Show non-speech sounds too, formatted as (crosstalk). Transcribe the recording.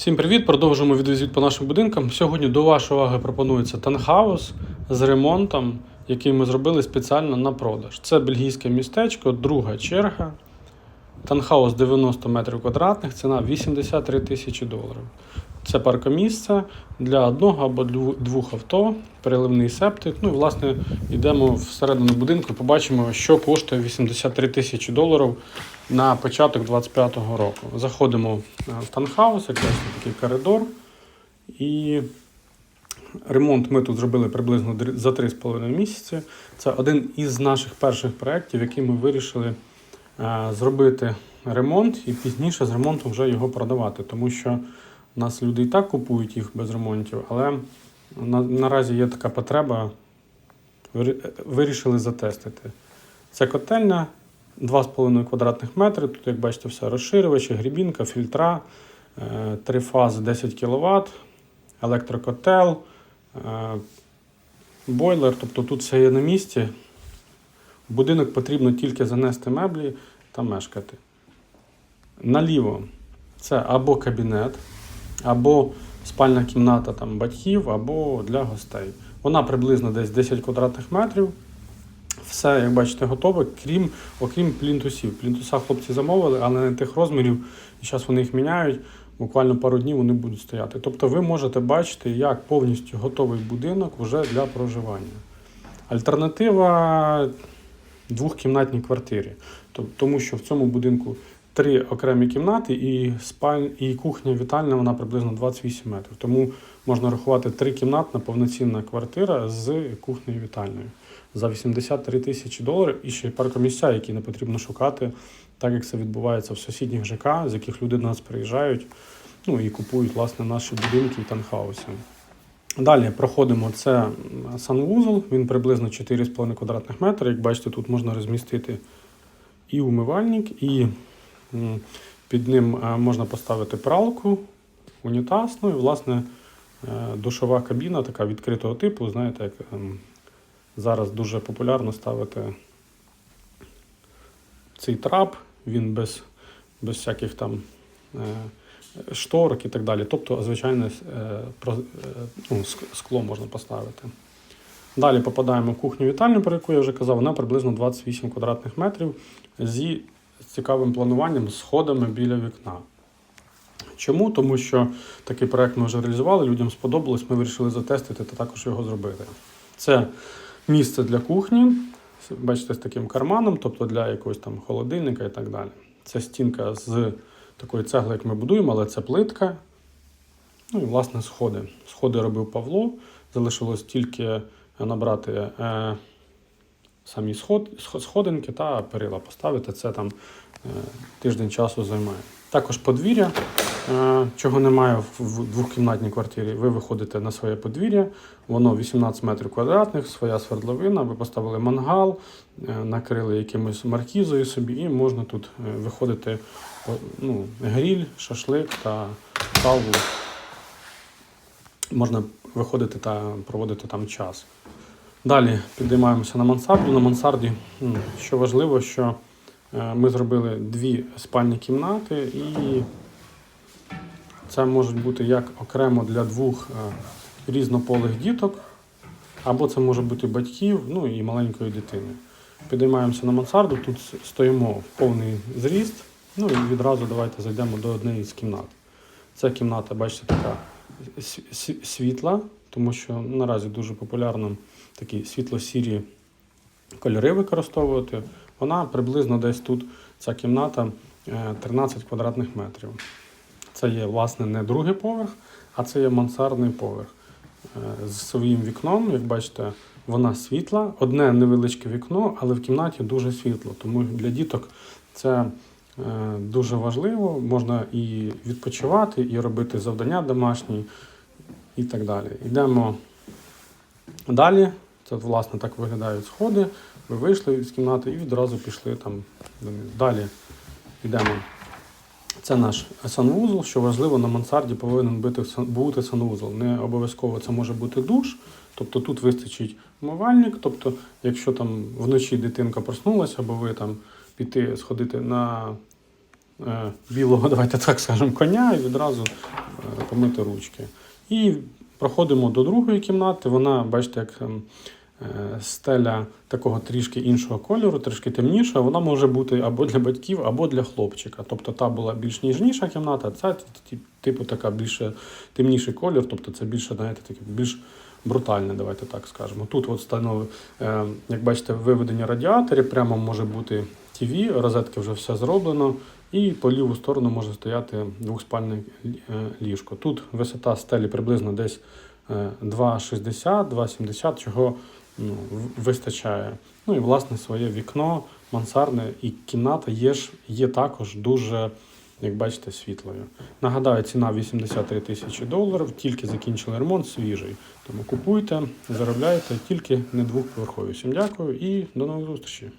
Всім привіт! Продовжуємо відвізит по нашим будинкам. Сьогодні до вашої уваги пропонується танхаус з ремонтом, який ми зробили спеціально на продаж. Це бельгійське містечко, друга черга. Танхаус 90 метрів квадратних, ціна 83 тисячі доларів. Це паркомісце для одного або двох авто, переливний септик. Ну власне йдемо всередину будинку побачимо, що коштує 83 тисячі доларів на початок 25-го року. Заходимо е, в танхаус, як бачите, такий коридор. І ремонт ми тут зробили приблизно за 3,5 місяці. Це один із наших перших проєктів, який ми вирішили е, зробити ремонт і пізніше з ремонтом вже його продавати. Тому що у нас люди і так купують їх без ремонтів, але на, наразі є така потреба. Вирішили затестити. Це котельня 2,5 квадратних метри. Тут, як бачите, все розширювачі, грібінка, фільтра, е, три фази 10 кВт, електрокотел, е, бойлер. Тобто тут все є на місці. Будинок потрібно тільки занести меблі та мешкати. Наліво це або кабінет, або спальна кімната там, батьків, або для гостей. Вона приблизно десь 10 квадратних метрів. Все, як бачите, готове, крім, окрім плінтусів. Плінтуса хлопці замовили, але не тих розмірів. І зараз вони їх міняють. Буквально пару днів вони будуть стояти. Тобто ви можете бачити, як повністю готовий будинок вже для проживання. Альтернатива двохкімнатній квартирі. Тому що в цьому будинку три окремі кімнати і спаль... і кухня вітальня вона приблизно 28 метрів. Тому можна рахувати трикімнатна повноцінна квартира з кухнею вітальною за 83 тисячі доларів і ще паркомісця, які не потрібно шукати, так як це відбувається в сусідніх ЖК, з яких люди до нас приїжджають ну, і купують власне наші будинки і танхауси. Далі проходимо це санвузол, він приблизно 4,5 квадратних метри. Як бачите, тут можна розмістити і умивальник, і під ним е, можна поставити пралку, унітаз, ну і власне е, душова кабіна така відкритого типу, знаєте, як ем, зараз дуже популярно ставити цей трап, він без, без всяких там е, шторок і так далі. Тобто, звичайне ну, скло можна поставити. Далі попадаємо в кухню вітальню, про яку я вже казав, вона приблизно 28 квадратних метрів зі цікавим плануванням, з сходами біля вікна. Чому? Тому що такий проект ми вже реалізували, людям сподобалось, ми вирішили затестити та також його зробити. Це місце для кухні, бачите, з таким карманом, тобто для якогось там холодильника і так далі. Це стінка з такої цегли, як ми будуємо, але це плитка. Ну і власне сходи. Сходи робив Павло. Залишилось тільки набрати е, самі сход, сход- сходинки та перила поставити. Це там е, тиждень часу займає. Також подвір'я, е, чого немає в, двохкімнатній квартирі. Ви виходите на своє подвір'я, воно 18 метрів квадратних, своя свердловина, ви поставили мангал, е, накрили якимось маркізою собі, і можна тут виходити ну, гріль, шашлик та каву. Можна виходити та проводити там час. Далі підіймаємося на мансарду. На мансарді, що важливо, що е, ми зробили дві спальні кімнати, і це можуть бути як окремо для двох е, різнополих діток, або це може бути батьків, ну і маленької дитини. Підіймаємося на мансарду, тут стоїмо в повний зріст. Ну і відразу давайте зайдемо до однієї з кімнат. Ця кімната, бачите, така світла, тому що наразі дуже популярно такі світло-сірі кольори використовувати. Вона приблизно десь тут, ця кімната, е, 13 квадратних метрів. Це є, власне, не другий поверх, а це є мансардний поверх. Е, З своїм вікном, як бачите, вона світла. Одне невеличке вікно, але в кімнаті дуже світло. Тому для діток це е, дуже важливо. Можна і відпочивати, і робити завдання домашні, і так далі. Йдемо далі. Це, власне, так виглядають сходи. Ви вийшли з кімнати і відразу пішли там. Далі йдемо. Це наш санвузол. Що важливо, на мансарді повинен бути санвузол. Не обов'язково це може бути душ. Тобто тут вистачить умивальник. Тобто, якщо там вночі дитинка проснулася, або ви там піти сходити на е, білого, (laughs) давайте так скажемо, коня і відразу е, помити ручки. І проходимо до другої кімнати. Вона, бачите, як ем, е, стеля такого трішки іншого кольору, трішки темніша. Вона може бути або для батьків, або для хлопчика. Тобто та була більш ніжніша кімната, ця типу така більше темніший колір, тобто це більше, знаєте, таке більш брутальне, давайте так скажемо. Тут от станови, е, як бачите, виведення радіаторів, прямо може бути ТВ, розетки вже все зроблено. І по ліву сторону може стояти двохспальне е, ліжко. Тут висота стелі приблизно десь е, 2,60, 2,70, чого ну, вистачає. Ну і власне своє вікно, мансардне і кімната є, ж, є також дуже, як бачите, світлою. Нагадаю, ціна 83 тисячі доларів, тільки закінчили ремонт свіжий. Тому купуйте, заробляйте, тільки не двохповерхові. Всім дякую і до нових зустрічей.